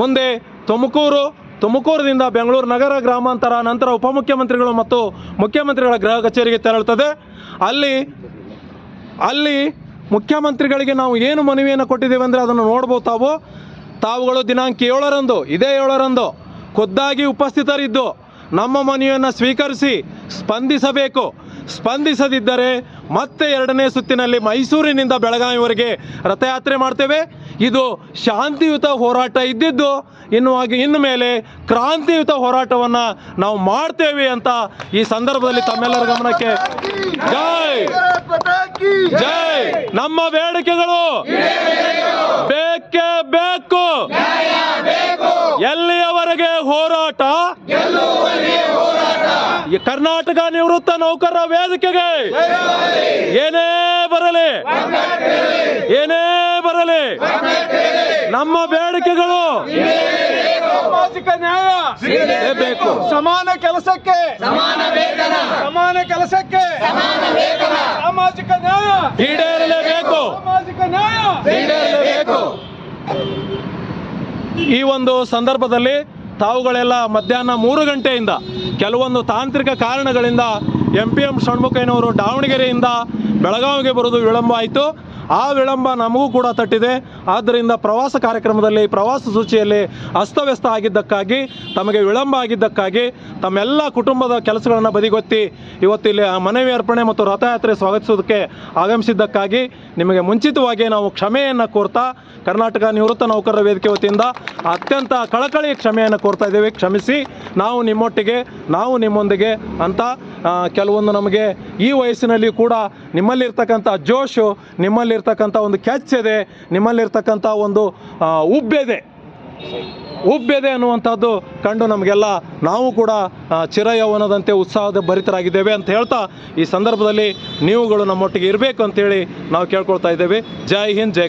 ಮುಂದೆ ತುಮಕೂರು, ತುಮಕೂರಿನಿಂದ ಬೆಂಗಳೂರು ನಗರ ಗ್ರಾಮಾಂತರ, ನಂತರ ಉಪಮುಖ್ಯಮಂತ್ರಿಗಳು ಮತ್ತು ಮುಖ್ಯಮಂತ್ರಿಗಳ ಗೃಹ ಕಚೇರಿಗೆ ತೆರಳುತ್ತದೆ. ಅಲ್ಲಿ ಅಲ್ಲಿ ಮುಖ್ಯಮಂತ್ರಿಗಳಿಗೆ ನಾವು ಏನು ಮನವಿಯನ್ನು ಕೊಟ್ಟಿದ್ದೇವೆ ಅಂದರೆ ಅದನ್ನು ನೋಡ್ಬೋದು ತಾವು. ತಾವುಗಳು ದಿನಾಂಕ ಏಳರಂದು, ಇದೇ ಏಳರಂದು ಖುದ್ದಾಗಿ ಉಪಸ್ಥಿತರಿದ್ದು ನಮ್ಮ ಮನವಿಯನ್ನು ಸ್ವೀಕರಿಸಿ ಸ್ಪಂದಿಸಬೇಕು. ಸ್ಪಂದಿಸದಿದ್ದರೆ ಮತ್ತೆ ಎರಡನೇ ಸುತ್ತಿನಲ್ಲಿ ಮೈಸೂರಿನಿಂದ ಬೆಳಗಾವಿವರೆಗೆ ರಥಯಾತ್ರೆ ಮಾಡ್ತೇವೆ. ಇದು ಶಾಂತಿಯುತ ಹೋರಾಟ ಇದ್ದಿದ್ದು, ಇನ್ನು ಹಾಗೆ ಇನ್ನು ಮೇಲೆ ಕ್ರಾಂತಿಯುತ ಹೋರಾಟವನ್ನು ನಾವು ಮಾಡ್ತೇವೆ ಅಂತ ಈ ಸಂದರ್ಭದಲ್ಲಿ ತಮ್ಮೆಲ್ಲರ ಗಮನಕ್ಕೆ. ಜೈ! ಜೈ! ನಮ್ಮ ಬೇಡಿಕೆಗಳು ಬೇಕೇ ಬೇಕು. ಎಲ್ಲಿಯವರೆಗೆ ಹೋರಾಟ? ಕರ್ನಾಟಕ ನಿವೃತ್ತ ನೌಕರರ ವೇದಿಕೆಗೆ ಏನೇ ಬರಲಿ ಏನೇ ಬರಲಿ ನಮ್ಮ ಬೇಡಿಕೆಗಳು ಸಾಮಾಜಿಕ ನ್ಯಾಯ ಬೇಕು ಸಮಾನ ಕೆಲಸಕ್ಕೆ ಸಮಾನ ವೇತನ. ಸಮಾನ ಕೆಲಸಕ್ಕೆ ಸಾಮಾಜಿಕ ನ್ಯಾಯ ಈಡೇರಲೇಬೇಕು. ಸಾಮಾಜಿಕ ನ್ಯಾಯ. ಈಡೇರಲೇಬೇಕು. ಈ ಒಂದು ಸಂದರ್ಭದಲ್ಲಿ ತಾವುಗಳೆಲ್ಲ ಮಧ್ಯಾಹ್ನ ಮೂರು ಗಂಟೆಯಿಂದ ಕೆಲವೊಂದು ತಾಂತ್ರಿಕ ಕಾರಣಗಳಿಂದ ಎಂ ಪಿ ಎಂ ಷಣ್ಮುಖಯ್ಯನವರು ದಾವಣಗೆರೆಯಿಂದ ಬೆಳಗಾವಿಗೆ ಬರೋದು ವಿಳಂಬ ಆಯಿತು ಆ ವಿಳಂಬ ನಮಗೂ ಕೂಡ ತಟ್ಟಿದೆ. ಆದ್ದರಿಂದ ಪ್ರವಾಸ ಕಾರ್ಯಕ್ರಮದಲ್ಲಿ, ಪ್ರವಾಸ ಸೂಚಿಯಲ್ಲಿ ಅಸ್ತವ್ಯಸ್ತ ಆಗಿದ್ದಕ್ಕಾಗಿ, ತಮಗೆ ವಿಳಂಬ ಆಗಿದ್ದಕ್ಕಾಗಿ ತಮ್ಮೆಲ್ಲ ಕುಟುಂಬದ ಕೆಲಸಗಳನ್ನು ಬದಿಗೊತ್ತಿ, ಇವತ್ತಿಲ್ಲಿ ಮನವಿ ಅರ್ಪಣೆ ಮತ್ತು ರಥಯಾತ್ರೆ ಸ್ವಾಗತಿಸೋದಕ್ಕೆ ಆಗಮಿಸಿದ್ದಕ್ಕಾಗಿ ನಿಮಗೆ ಮುಂಚಿತವಾಗಿ ನಾವು ಕ್ಷಮೆಯನ್ನು ಕೋರ್ತಾ, ಕರ್ನಾಟಕ ನಿವೃತ್ತ ನೌಕರರ ವೇದಿಕೆ ವತಿಯಿಂದ ಅತ್ಯಂತ ಕಳಕಳಿ ಕ್ಷಮೆಯನ್ನು ಕೋರ್ತಾ ಇದ್ದೇವೆ. ಕ್ಷಮಿಸಿ, ನಾವು ನಿಮ್ಮೊಟ್ಟಿಗೆ, ನಾವು ನಿಮ್ಮೊಂದಿಗೆ ಅಂತ ಕೆಲವೊಂದು ನಮಗೆ ಈ ವಯಸ್ಸಿನಲ್ಲಿ ಕೂಡ ನಿಮ್ಮಲ್ಲಿರ್ತಕ್ಕಂಥ ಜೋಶು ನಿಮ್ಮಲ್ಲಿರ್ತಕ್ಕಂಥ ಒಂದು ಕ್ಯಾಚ್ ಇದೆ, ನಿಮ್ಮಲ್ಲಿರ್ತಕ್ಕಂಥ ಒಂದು ಉಬ್ಬೆದೆ. ಉಬ್ಬೆದೆ ಅನ್ನುವಂಥದ್ದು ಕಂಡು ನಮಗೆಲ್ಲ ನಾವು ಕೂಡ ಚಿರಯೌವನದಂತೆ ಉತ್ಸಾಹದ ಭರಿತರಾಗಿದ್ದೇವೆ ಅಂತ ಹೇಳ್ತಾ ಈ ಸಂದರ್ಭದಲ್ಲಿ ನೀವುಗಳು ನಮ್ಮೊಟ್ಟಿಗೆ ಇರಬೇಕು ಅಂತೇಳಿ ನಾವು ಕೇಳ್ಕೊಳ್ತಾ ಇದ್ದೇವೆ. ಜೈ ಹಿಂದ್, ಜೈ